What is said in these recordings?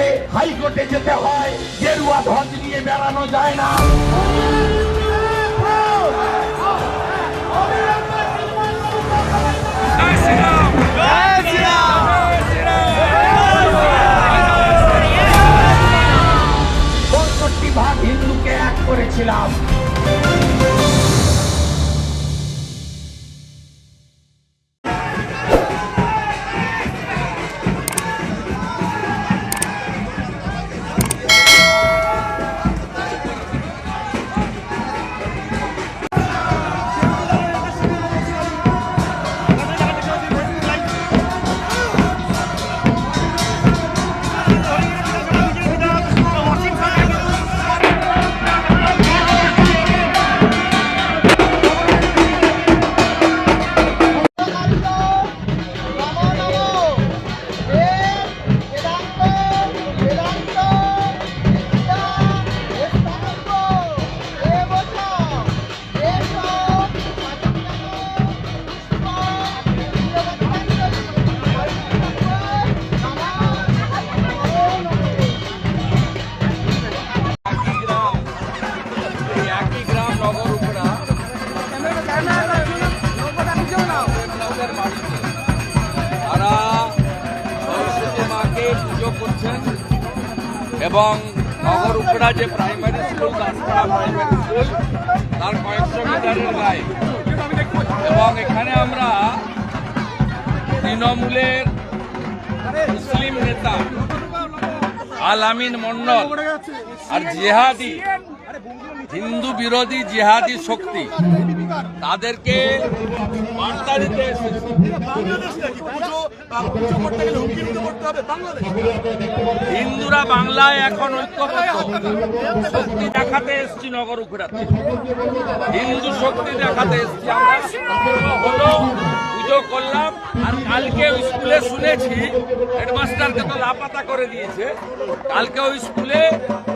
গেলে হাইকোর্টে যেতে হয়। গেরুয়া ধ্বজ নিয়ে বেড়ানো যায় না। ভাগ হিন্দুকে এক করেছিলাম। এবং নগর উপরা যে primary school Daspara primary school তার কয়েকশো মিটারের গায়ে এবং এখানে আমরা তৃণমূলের মুসলিম নেতা আল আমিন মন্ডল আর জেহাদি, হিন্দু বিরোধী জিহাদি শক্তি। তাদেরকে বার্তা দিতে হিন্দুরা বাংলায় এখন ঐক্যবদ্ধ। শক্তি দেখাতে এসছি নগর উপরাতে হিন্দু শক্তি দেখাতে এসছি আমরা। হলো পুজো করলাম আর কালকে ওই স্কুলে শুনেছি হেডমাস্টারকে তো লাপাতা করে দিয়েছে। কালকে ওই স্কুলে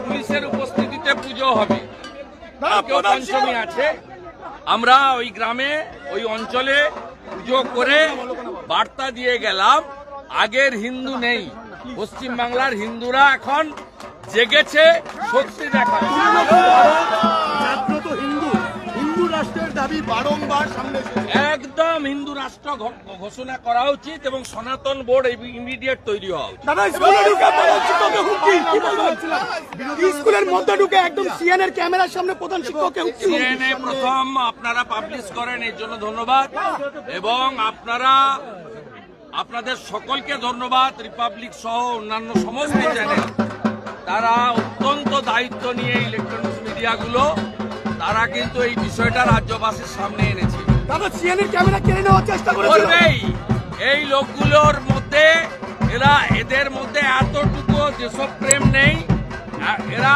পুলিশের উপস্থিতিতে পুজো হবে। পঞ্চমী আছে। আমরা ওই গ্রামে, ওই অঞ্চলে পুজো করে বার্তা দিয়ে গেলাম, আগের হিন্দু নেই। পশ্চিমবাংলার হিন্দুরা এখন জেগেছে শক্তি দেখা দাবি বারংবার সামনে একদম হিন্দু রাষ্ট্র ঘ- ঘোষণা করা উচিত এবং সনাতন বোর্ড ইমিডিয়েট তৈরি হওয়া উচিত। দাদা স্কুলে ঢুকে হুমকি। কি বলবেন স্কুলের মধ্যে ঢুকে একদম সিএন এর ক্যামেরার সামনে প্রধান শিক্ষককে হুমকি? সিএনএ প্রথম আপনারা পাবলিশ করেন এর জন্য ধন্যবাদ। এবং আপনারা আপনাদের সকলকে ধন্যবাদ রিপাবলিক সহ অন্যান্য সমস্ত চ্যানেল তারা অত্যন্ত দায়িত্ব নিয়ে ইলেকট্রনিক্স মিডিয়াগুলো তারা কিন্তু এই বিষয়টা রাজ্যবাসীর সামনে এনেছে। দাদা সিএন এর ক্যামেরা কেড়ে নেওয়ার চেষ্টা করবেই। এই লোকগুলোর মধ্যে এরা এদের মধ্যে এতটুকু যেসব দেশপ্রেম নেই এরা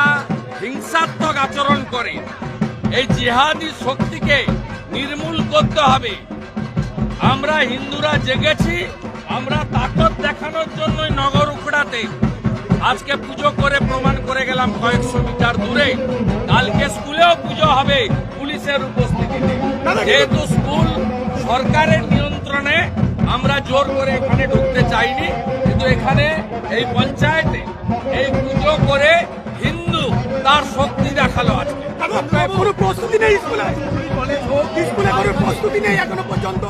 হিংসাত্মক আচরণ করে। এই জিহাদি শক্তিকে নির্মূল করতে হবে। আমরা হিন্দুরা জেগেছি আমরা তাকত দেখানোর জন্যই নগর উখড়াতে আজকে পুজো করে প্রমাণ করে গেলাম কয়েকশো মিটার দূরে। কালকে স্কুলেও পুজো হবে পুলিশের উপস্থিতিতে। যেহেতু স্কুল সরকারের নিয়ন্ত্রণে আমরা জোর করে এখানে ঢুকতে চাইনি। কিন্তু এখানে এই পঞ্চায়েতে এই পুজো করে হিন্দু তার শক্তি দেখাল আজকে। কোনো প্রস্তুতি নেই স্কুলে? স্কুলে কোনো প্রস্তুতি নেই এখনও পর্যন্ত?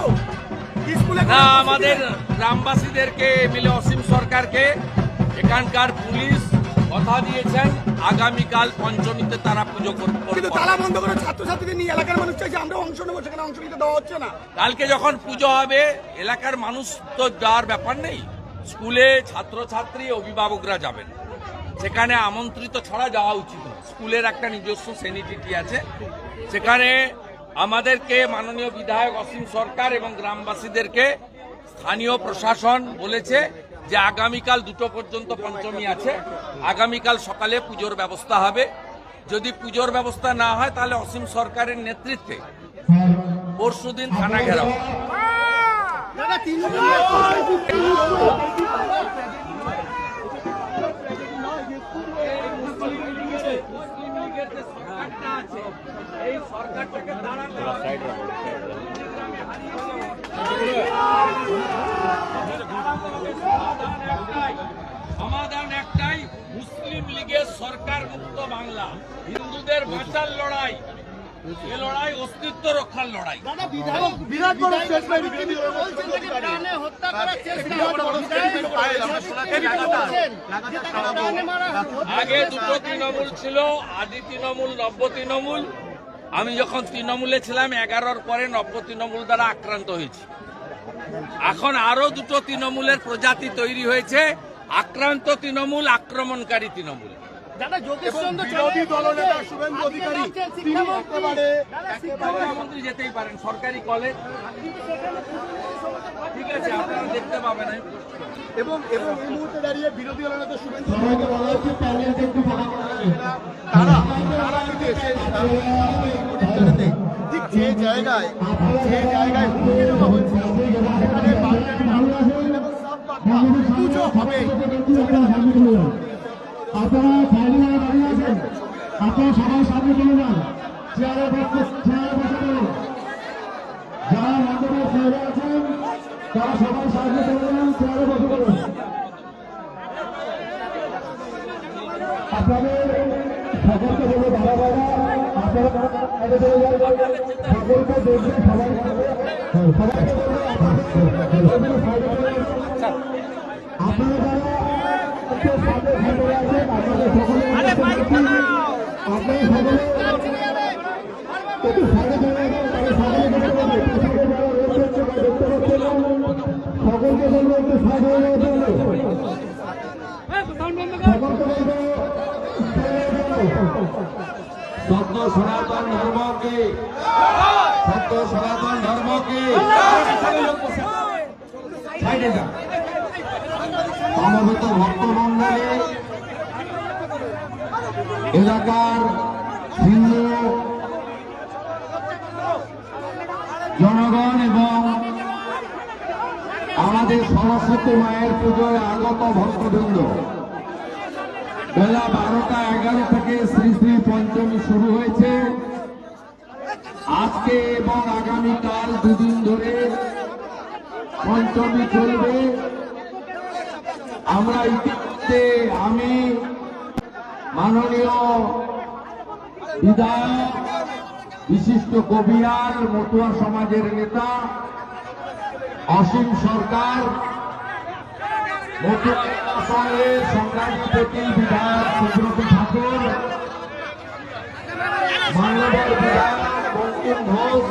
স্কুলে না আমাদের গ্রামবাসীদেরকে মিলে অসীম সরকারকে এখানকার পুলিশ কথা দিয়েছেন আগামীকাল পঞ্চমীতে তারা পুজো করবে। তালা বন্ধ করে ছাত্রছাত্রীদের নিয়ে এলাকার মানুষ চাইছে আমরা অংশ নেব সেখানে অংশ নিতে দেওয়া হচ্ছে না। কালকে যখন পুজো হবে এলাকার মানুষ তো যাওয়ার ব্যাপার নেই। স্কুলে ছাত্রছাত্রী অভিভাবকরা যাবেন। সেখানে আমন্ত্রিত ছাড়া যাওয়া উচিত না। স্কুলের একটা নিজস্ব সেনিটিটি আছে। সেখানে আমাদেরকে মাননীয় বিধায়ক অসীম সরকার এবং গ্রামবাসীদেরকে স্থানীয় প্রশাসন বলেছে যে আগামীকাল দুটো পর্যন্ত পঞ্চমী আছে। আগামীকাল সকালে পুজোর ব্যবস্থা হবে। যদি পুজোর ব্যবস্থা না হয়, তাহলে অসীম সরকারের নেতৃত্বে পরশুদিন থানা ঘেরাও। এই সরকারটাকে দাঁড়াতে হবে। একটাই সমাধান একটাই মুসলিম লীগের সরকার মুক্ত বাংলা। হিন্দুদের বাঁচার লড়াই এ লড়াই অস্তিত্ব রক্ষার লড়াই। বিরাট বড় স্টেটমেন্ট বিরোধী দলের বলছেন যে প্রাণে হত্যা করার চেষ্টা আগে দুটো তৃণমূল ছিল আদি তৃণমূল নব্য তৃণমূল। আমি যখন তৃণমূলে ছিলাম এগারোর পরে নব্য তৃণমূল দ্বারা আক্রান্ত হয়েছি। এখন আরও দুটো তৃণমূলের প্রজাতি তৈরি হয়েছে আক্রান্ত তৃণমূল আক্রমণকারী তৃণমূল। দাদা যোগেশ চন্দ্র বিরোধী দলনেতা শুভেন্দু অধিকারী তিনি একেবারে শিক্ষামন্ত্রী। যেতেই পারেন সরকারি কলেজ ঠিক আছে আপনারা দেখতে পাবেন। এবং এবং এই মুহূর্তে দাঁড়িয়ে বিরোধী দলনেতা শুভেন্দু হচ্ছে। তারা তারা কিন্তু এসে ঠিক যে জায়গায় যে জায়গায় হুমকি দেওয়া হয়েছিল সেখানে বাঙালি মানুষ এবং সাব বার্তা পুজো হবে। আপনারা সাইডে দাঁড়িয়ে আছেন আপনারা সবাই সামনে চলে যান। চেয়ারে চেয়ারে বসে পড়ুন। যারা মণ্ডপের সাইডে আছেন তারা সবাই সামনে চলে যান চেয়ারে বসে পড়ুন। আপনাদের সকলকে বলে বাবা বাবা হ্যাঁ, বলব আপনারা যারা একটু সামনে সামনে আছেন আপনাদের সকলে আপনারা সকলে একটু সাইডে চলে যান তারা সকলে দেখতে পাবে পেছনে যারা রয়েছে তারা দেখতে পাচ্ছেন সকলকে বলব একটু সাইডে হয়ে যেতে হবে সত্য সনাতন ধর্মকে সত্য সনাতন ধর্মকে সাইডে যান সমবেত ভক্তমন্ডলী এলাকার হিন্দু জনগণ এবং আমাদের সরস্বতী মায়ের পুজোয় আগত ভক্তবৃন্দ। বেলা বারোটা এগারো থেকে শ্রী শ্রী পঞ্চমী শুরু হয়েছে। আজকে এবং আগামীকাল দুদিন ধরে পঞ্চমী চলবে। আমরা ইতিমধ্যে আমি মাননীয় বিধায়ক, বিশিষ্ট কবিয়াল মতুয়া সমাজের নেতা, অসীম সরকার সংগ্রামী বিধায়ক সুব্রত ঠাকুর, মান্যবর বিধায়ক বঙ্কিম ঘোষ,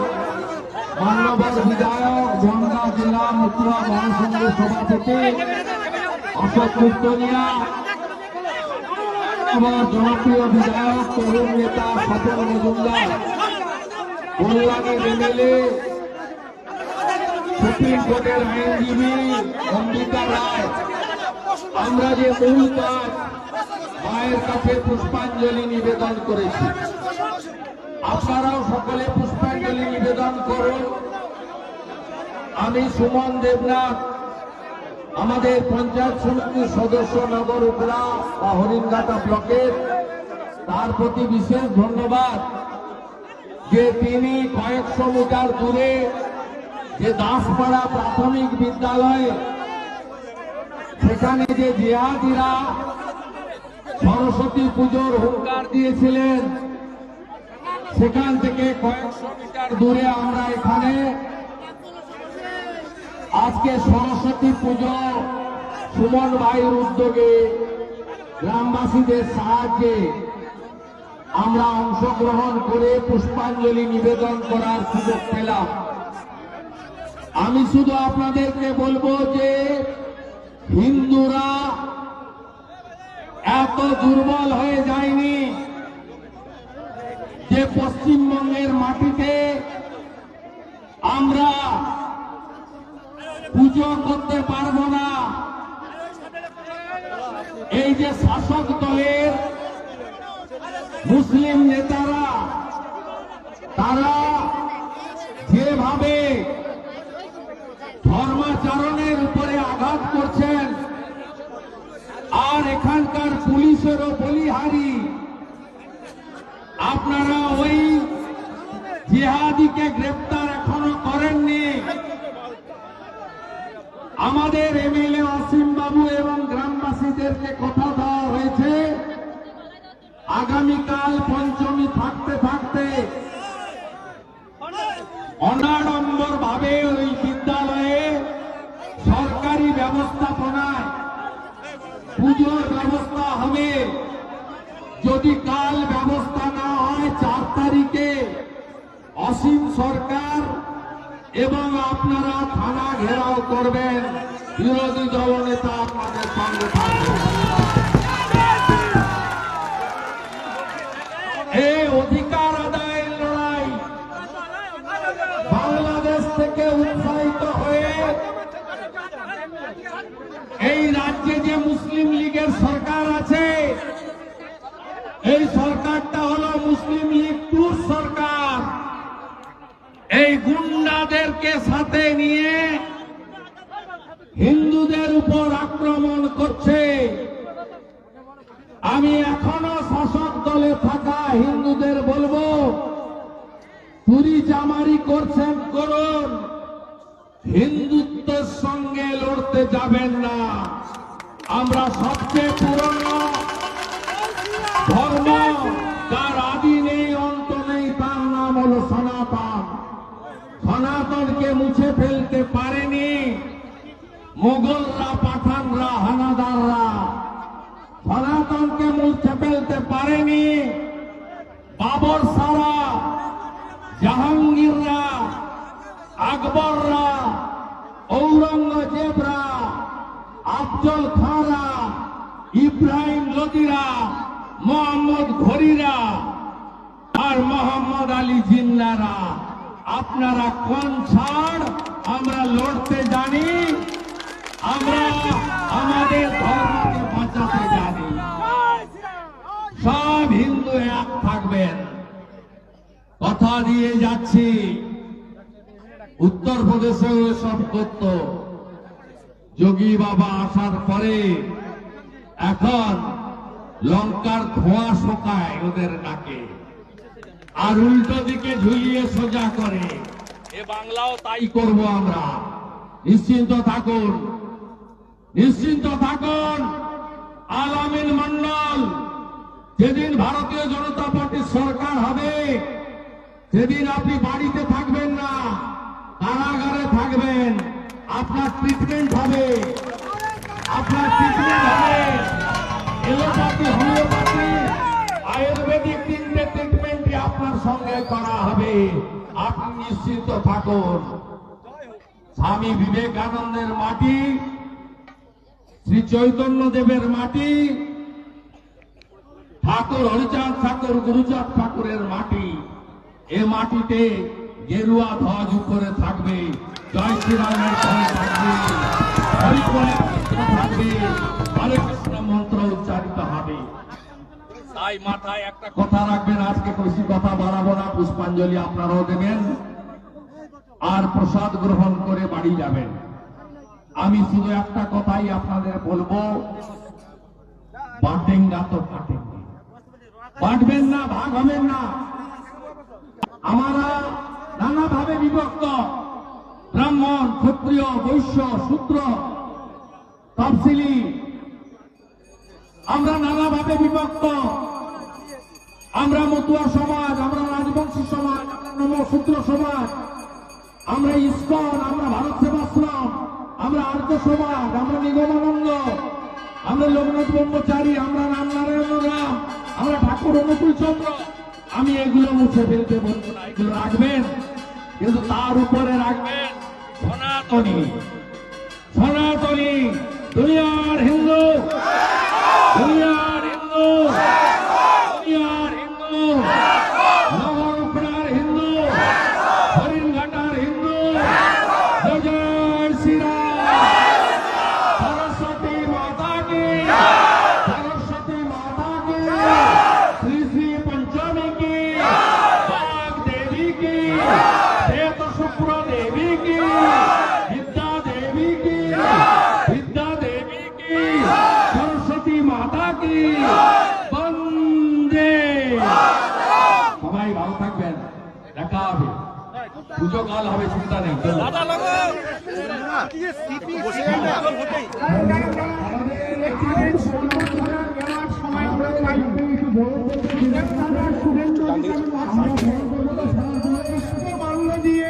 মান্যবর বিধায়ক জেলা মতুয়া মহাসংঘের সভাপতি অশোক কুত্তনিয়া আমার জনপ্রিয় বিধায়ক, তরুণ নেতা স্বপন মজুমদার। কল্যাণীর এমএলএ সুপ্রিম কোর্টের আইনজীবী অম্বিকা রায়। আমরা যে মূল কাজ মায়ের কাছে পুষ্পাঞ্জলি নিবেদন করেছি। আপনারাও সকলে পুষ্পাঞ্জলি নিবেদন করুন। আমি সুমন দেবনাথ আমাদের পঞ্চায়েত সমিতির সদস্য নগর উপলা বা হরিণঘাটা ব্লকের, তার প্রতি বিশেষ ধন্যবাদ যে তিনি কয়েকশো মিটার দূরে যে দাসপাড়া প্রাথমিক বিদ্যালয়ে, সেখানে যে জিহাদিরা সরস্বতী পুজোর হুঙ্কার দিয়েছিলেন, সেখান থেকে কয়েকশো মিটার দূরে আমরা এখানে আজকে সরস্বতী পুজো সুমন ভাইয়ের উদ্যোগে গ্রামবাসীদের সাহায্যে আমরা অংশগ্রহণ করে পুষ্পাঞ্জলি নিবেদন করার সুযোগ পেলাম। আমি শুধু আপনাদেরকে বলব যে হিন্দুরা এত দুর্বল হয়ে যায়নি যে পশ্চিমবঙ্গের মাটিতে আমরা পুজো করতে পারব না। এই যে শাসক দলের মুসলিম নেতারা, তারা যেভাবে ধর্মাচরণের উপরে আঘাত করছেন, আর এখানকার পুলিশেরও বলিহারি, আপনারা ওই জিহাদিকে গ্রেপ্তার এখনও করেননি আমাদের এমএলএ অসীম বাবু এবং চাষিদেরকে কথা দেওয়া হয়েছে। আগামীকাল পঞ্চমী থাকতে থাকতে অনাড়ম্বর ভাবে ওই বিদ্যালয়ে সরকারি ব্যবস্থাপনায় পুজোর ব্যবস্থা হবে। যদি কাল ব্যবস্থা না হয়, চার তারিখে অসীম সরকার এবং আপনারা থানা ঘেরাও করবেন। বিরোধী দলনেতা আপনাদের সঙ্গে এই অধিকার আদায়ের লড়াই বাংলাদেশ থেকে উৎসাহিত হয়ে এই রাজ্যে যে মুসলিম লীগের সরকার আছে, এই সরকারটা হলো মুসলিম লীগ টুর সরকার। এই গুন্ডাদেরকে সাথে নিয়ে হিন্দুদের উপর আক্রমণ করছে। আমি এখনও শাসক দলে থাকা হিন্দুদের বলব চুরি জামারি করছেন, করুন। হিন্দুত্বের সঙ্গে লড়তে যাবেন না। আমরা সবচেয়ে পুরনো ধর্ম তার আদি নেই, অন্ত নেই, তার নাম হলো সনাতন। সনাতনকে মুছে ফেলতে পারেনি মোগলরা পাঠানরা, হানাদাররা সনাতনকে মুছে ফেলতে পারেনি। বাবর সারা, জাহাঙ্গীররা, আকবররা, ঔরঙ্গজেবরা, আফজল খাঁরা ইব্রাহিম লোদিরা মোহাম্মদ ঘরিরা আর মোহাম্মদ আলী জিন্নারা। আপনারা কোন ছাড়? আমরা লড়তে জানি। আমরা আমাদের ধর্মকে বাঁচাতে জানি। সব হিন্দু এক থাকবেন। কথা দিয়ে যাচ্ছি। উত্তরপ্রদেশেও সব করত যোগী বাবা আসার পরে এখন লঙ্কার ধোঁয়া শোকায় ওদের নাকে। আর উল্টো দিকে ঝুলিয়ে সোজা করে। এ বাংলাও তাই করব আমরা। নিশ্চিন্ত থাকুন। নিশ্চিন্ত থাকুন, আলামিন মন্ডল, যেদিন ভারতীয় জনতা পার্টির সরকার হবে, সেদিন আপনি বাড়িতে থাকবেন না, কারাগারে থাকবেন। আপনার ট্রিটমেন্ট হবে। আপনার ট্রিটমেন্ট হবে। এলোপ্যাথি, হোমিওপ্যাথি, আয়ুর্বেদিক তিনটে ট্রিটমেন্টই আপনার সঙ্গে করা হবে। আপনি নিশ্চিন্ত থাকুন। স্বামী বিবেকানন্দের মাটি শ্রী চৈতন্য দেবের মাটি, ঠাকুর হরিচাঁদ ঠাকুর গুরুচাঁদ ঠাকুরের মাটি। এ মাটিতে গেরুয়া ধ্বজ উপরে থাকবে, জয় শ্রীরামের থাকবে থাকবে, হরে কৃষ্ণ মন্ত্র উচ্চারিত হবে। তাই মাথায় একটা কথা রাখবেন, আজকে বেশি কথা বাড়াবো না, পুষ্পাঞ্জলি আপনারাও দেবেন। আর প্রসাদ গ্রহণ করে বাড়ি যাবেন। আমি শুধু একটা কথাই আপনাদের বলব। বাটেঙ্গা তো কাটেঙ্গে বাঁটবেন না, ভাগ হবেন না। আমরা নানাভাবে বিভক্ত। ব্রাহ্মণ, ক্ষত্রিয়, বৈশ্য, শূদ্র, তফসিলি। আমরা নানাভাবে বিভক্ত। আমরা মতুয়া সমাজ, আমরা রাজবংশী সমাজ, আমরা নমশূদ্র সমাজ। আমরা ইস্কন, আমরা ভারত সমাজ, আমরা নিগমানন্দ। আমরা লোকনাথ ব্রহ্মচারী, আমরা রামনারায়ণ রাম, আমরা ঠাকুর অনুকূল চন্দ্র। আমি এগুলো মুছে ফেলতে বলব না, এগুলো রাখবেন, কিন্তু তার উপরে রাখবেন সনাতনী। সনাতনী, দুনিয়ার হিন্দু। দুনিয়ার হিন্দু। কি বন্দে সবাই ভালো থাকবেন দেখা হবে পুজো কাল হবে চিন্তা নেই শুভেচ্ছা দিয়ে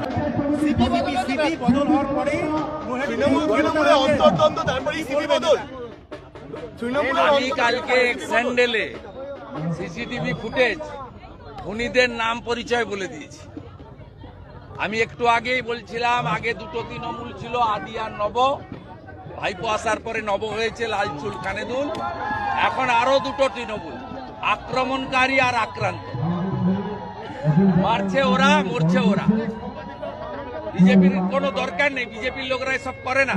সিপি বদল হওয়ার পরে তৃণমূলে অন্তর্দ্বন্দ্ব তারপরেই সিপি বদল। আমি কালকে এক স্যান্ডেলে সিসিটিভি ফুটেজ খুনিদের নাম পরিচয় বলে দিয়েছি। আমি একটু আগেই বলছিলাম আগে দুটো তৃণমূল ছিল আদি আর নব। ভাইপো আসার পরে নব হয়েছে লাল চুল কানেদুল এখন আরও দুটো তৃণমূল আক্রমণকারী আর আক্রান্ত। মারছে ওরা মরছে ওরা। বিজেপির কোনো দরকার নেই, বিজেপির লোকরা এসব করে না।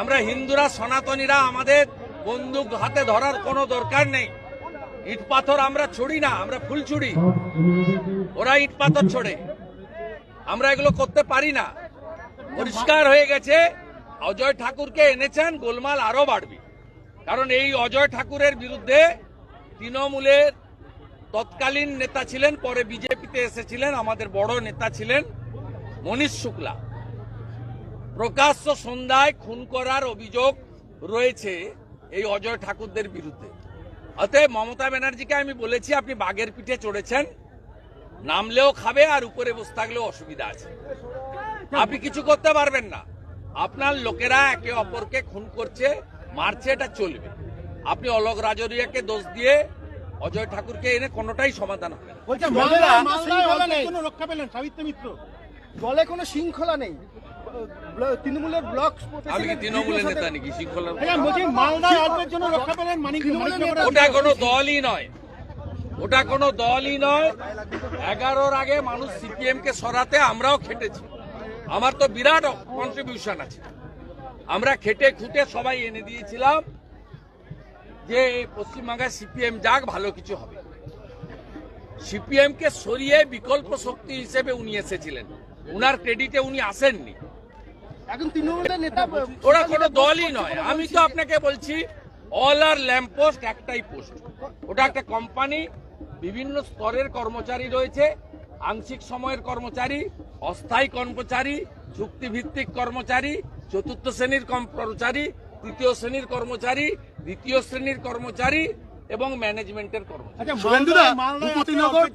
আমরা হিন্দুরা, সনাতনীরা, আমাদের বন্দুক হাতে ধরার কোনো দরকার নেই। ইট পাথর আমরা ছুড়ি না, আমরা ফুল ছুড়ি। ওরা ইট পাথর ছোড়ে। আমরা এগুলো করতে পারি না। পরিষ্কার হয়ে গেছে, অজয় ঠাকুরকে এনেছেন, গোলমাল আরও বাড়বে। কারণ এই অজয় ঠাকুরের বিরুদ্ধে তৃণমূলের তৎকালীন নেতা ছিলেন, পরে বিজেপিতে এসেছিলেন, আমাদের বড় নেতা ছিলেন। মনীষ শুক্লা। প্রকাশ্য সন্ধ্যায় খুন করার অভিযোগ রয়েছে এই অজয় ঠাকুরদের বিরুদ্ধে। অতএব মমতা ব্যানার্জিকে আমি বলেছি আপনি বাঘের পিঠে চড়েছেন নামলেও খাবে আর উপরে বসে থাকলেও অসুবিধা আছে। আপনি কিছু করতে পারবেন না। আপনার লোকেরা একে অপরকে খুন করছে মারছে এটা চলবে। আপনি অলোক রাজরিয়াকে দোষ দিয়ে অজয় ঠাকুরকে এনে কোনোটাই সমাধান হবে না। দলে কোনো শৃঙ্খলা নেই। তৃণমূলের ব্লক তৃণমূলের নেতা নাকি? শৃঙ্খলা জন্য রক্ষা পেলেন মানিক ওটা কোনো দলই নয়। ওটা কোনো দলই নয়। এগারোর আগে মানুষ সিপিএম কে সরাতে আমরাও খেটেছি। আমার তো বিরাট কন্ট্রিবিউশন আছে। আমরা খেটে খুঁটে সবাই এনে দিয়েছিলাম যে এই পশ্চিমবাংলায় সিপিএম যাক ভালো কিছু হবে। সিপিএম কে সরিয়ে বিকল্প শক্তি হিসেবে উনি এসেছিলেন। উনার ক্রেডিটে উনি আসেননি। এখন তৃণমূলের নেতা ওরা কোনো দলই নয়। আমি তো আপনাকে বলছি অল আর ল্যাম্প পোস্ট একটাই পোস্ট ওটা একটা কোম্পানি বিভিন্ন স্তরের কর্মচারী রয়েছে আংশিক সময়ের কর্মচারী অস্থায়ী কর্মচারী চুক্তিভিত্তিক কর্মচারী চতুর্থ শ্রেণির কর্মচারী তৃতীয় শ্রেণির কর্মচারী দ্বিতীয় শ্রেণির কর্মচারী এবং ম্যানেজমেন্টের কর্মচারী। আচ্ছা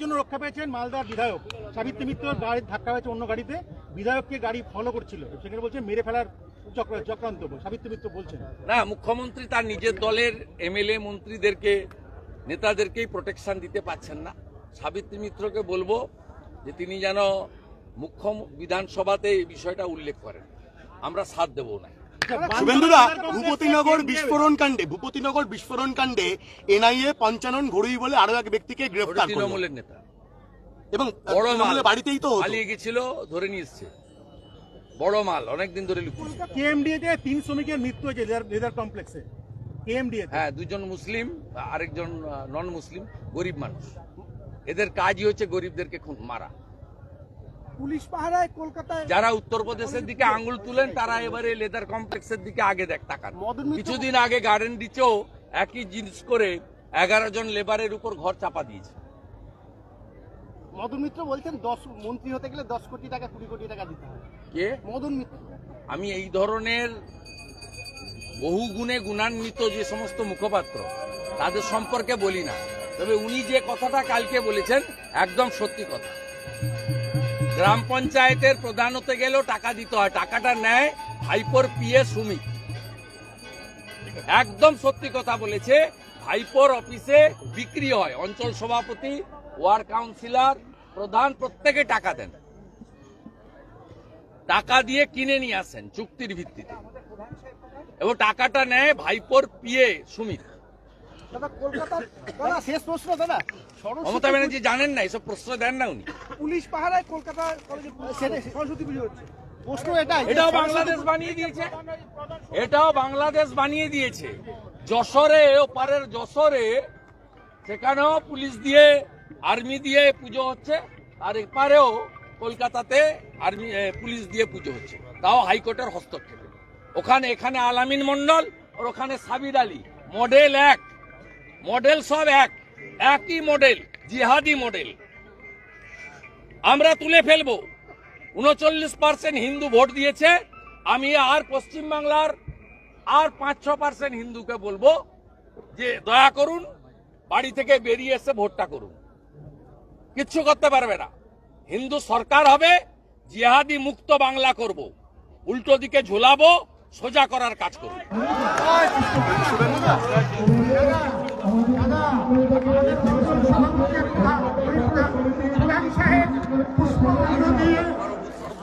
জন্য রক্ষা পেয়েছেন মালদার বিধায়ক। সাবিত্রী মিত্র গাড়ির ধাক্কা হয়েছে অন্য গাড়িতে। বিধায়ককে গাড়ি ফলো করছিল। সেখানে বলছে মেরে ফেলার চক্র চক্রান্ত সাবিত্রী মিত্র বলছেন। না মুখ্যমন্ত্রী তার নিজের দলের এমএলএ মন্ত্রীদেরকে নেতাদেরকেই প্রোটেকশন দিতে পারছেন না। সাবিত্রী মিত্রকে বলব যে তিনি যেন মুখ্য বিধানসভাতে এই বিষয়টা উল্লেখ করেন। আমরা সাথ দেবো না। শুভেন্দুদা ভূপতিনগর বিস্ফোরণ কাণ্ডে ভূপতিনগর বিস্ফোরণ কাণ্ডে এনআইএ পঞ্চানন ঘড়ুই বলে আরও এক ব্যক্তিকে গ্রেফতার তৃণমূলের নেতা। এবং বড় মাল। তৃণমূলের বাড়িতেই তো পালিয়ে গেছিল ধরে নিয়ে এসছে। বড় মাল অনেকদিন ধরে লুকিয়েছে কেএমডিএতে তিন শ্রমিকের মৃত্যু হয়েছে লেদার- কমপ্লেক্সে। কেএমডিএতে। হ্যাঁ দুজন মুসলিম আরেকজন নন মুসলিম গরিব মানুষ। এদের কাজই হচ্ছে গরিবদেরকে খুন মারা। পুলিশ পাহারায় কলকাতায় যারা উত্তরপ্রদেশের দিকে আঙ্গুল তুলেন তারা এবারে লেদার কমপ্লেক্সের দিকে আগে দেখ তাকান। কিছুদিন আগে গার্ডেন ডিচেও একই জিনিস করে এগারো জন লেবারের উপর ঘর চাপা দিয়েছে। মদন মিত্র বলছেন দশ মন্ত্রী হতে গেলে দশ কোটি টাকা কুড়ি কোটি টাকা দিতে হবে। কে? মদন মিত্র। আমি এই ধরনের বহু গুণে গুণান্বিত যে সমস্ত মুখপাত্র তাদের সম্পর্কে বলি না। তবে উনি যে কথাটা কালকে বলেছেন একদম সত্যি কথা। গ্রাম পঞ্চায়েতের প্রধান হতে গেলেও টাকা দিতে হয়। টাকাটা নেয় ভাইপোর পিএ সুমিত একদম সত্যি কথা বলেছে, ভাইপোর অফিসে বিক্রি হয়। অঞ্চল সভাপতি, ওয়ার্ড কাউন্সিলর, প্রধান প্রত্যেকে টাকা দেন। টাকা দিয়ে কিনে নিয়ে আসেন চুক্তির ভিত্তিতে। এবং টাকাটা নেয় ভাইপোর পিএ সুমিত দাদা কলকাতা দাদা শেষ প্রশ্ন দাদা। মমতা ব্যানার্জি জানেন না এসব প্রশ্ন দেন না উনি। পুলিশ পাহারায় কলকাতা কলেজে সরস্বতী পুজো হচ্ছে। প্রশ্ন এটাই। এটাও বাংলাদেশ বানিয়ে দিয়েছে। এটাও বাংলাদেশ বানিয়ে দিয়েছে। যশোরে ওপারের যশোরে সেখানেও পুলিশ দিয়ে আর্মি দিয়ে পুজো হচ্ছে আর এপারেও কলকাতাতে আর্মি পুলিশ দিয়ে পুজো হচ্ছে। তাও হাইকোর্টের হস্তক্ষেপে। ওখানে এখানে আলামিন মন্ডল আর ওখানে সাবির আলী। মডেল এক। মডেল সব এক, একই মডেল, জিহাদি মডেল। আমরা তুলে ফেলব। উনচল্লিশ পার্সেন্ট হিন্দু ভোট দিয়েছে, আমি আর পশ্চিমবাংলার আর পাঁচ, ছ পার্সেন্ট হিন্দুকে বলব যে দয়া করুন, বাড়ি থেকে বেরিয়ে এসে ভোটটা করুন। কিচ্ছু করতে পারবে না। হিন্দু সরকার হবে, জিহাদি মুক্ত বাংলা করব। উল্টো দিকে ঝুলাবো, সোজা করার কাজ করব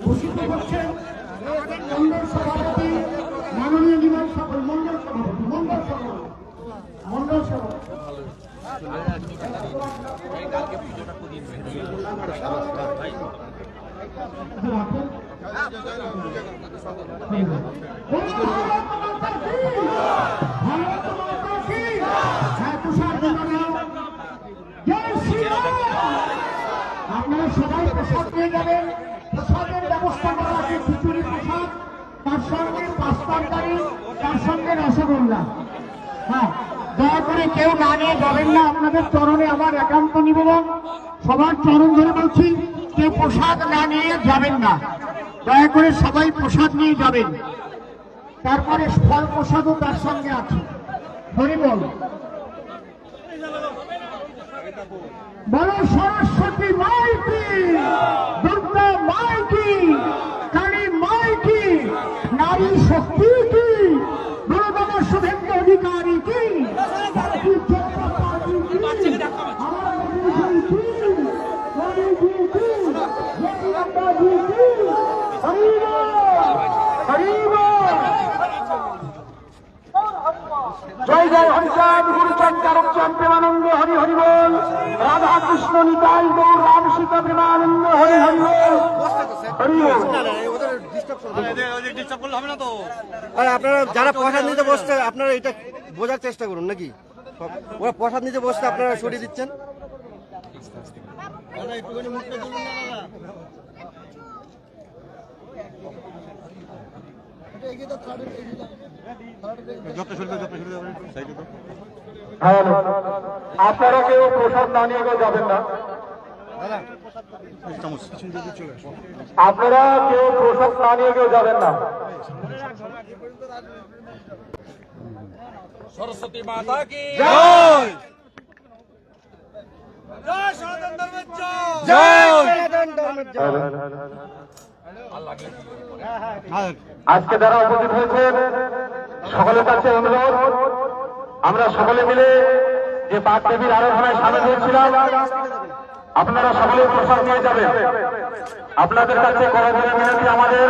ভূষিত করছেন। আমাদের মন্ডল সভাপতি মাননীয় নির্মল সভাপতি মন্ডল সভাপতি মন্ডল সভাপতি মন্ডল সভাপতি। ভারত মাতা কি হ্যাঁ তুষার জয় শ্রীরাম আপনারা সবাই প্রসাদ পেয়ে যাবেন প্রসাদের ব্যবস্থা করা আছে খিচুড়ি প্রসাদ, তার সঙ্গে পাঁচ তরকারি, তার সঙ্গে রসগোল্লা। হ্যাঁ দয়া করে কেউ না নিয়ে যাবেন না। আপনাদের চরণে আমার একান্ত নিবেদন। সবার চরণ ধরে বলছি, কেউ প্রসাদ না নিয়ে যাবেন না। দয়া করে সবাই প্রসাদ নিয়ে যাবেন। তারপরে ফল প্রসাদও তার সঙ্গে আছে। হরি বল বলো, সরস্বতী মাইকি দুর্গা মাইকি কালী মাইকি নারী শক্তি কি? গুরুবাবা শুভেন্দু অধিকারী কি? ভারতীয় জনতা জয় জয় হরিচাঁদ প্রেমানন্দ, হরি হরি বল। রাধা কৃষ্ণ গৌর, রাম সীতা, প্রেমানন্দ, হরি হরি বল। হরি আপনারা যারা প্রসাদ নিতে বসছে, আপনারা এটা বোঝার চেষ্টা করুন, নাকি? ওরা প্রসাদ নিতে বসতে আপনারা সরিয়ে দিচ্ছেন? আপনারা কেউ প্রসাদ না নিয়ে কেউ যাবেন না। আপনারা কেউ প্রসাদ না নিয়ে কেউ যাবেন না। সরস্বতী মাতা কি? আজকে যারা উপস্থিত হয়েছে সকলের কাছে অনুরোধ, আমরা সকলে মিলে যে পাক দেবীর আরাধনায় সামিল হয়েছিলাম, আপনারা সকলে প্রসাদ নিয়ে যাবেন। আপনাদের কাছে করজোড়ে মিনতি আমাদের।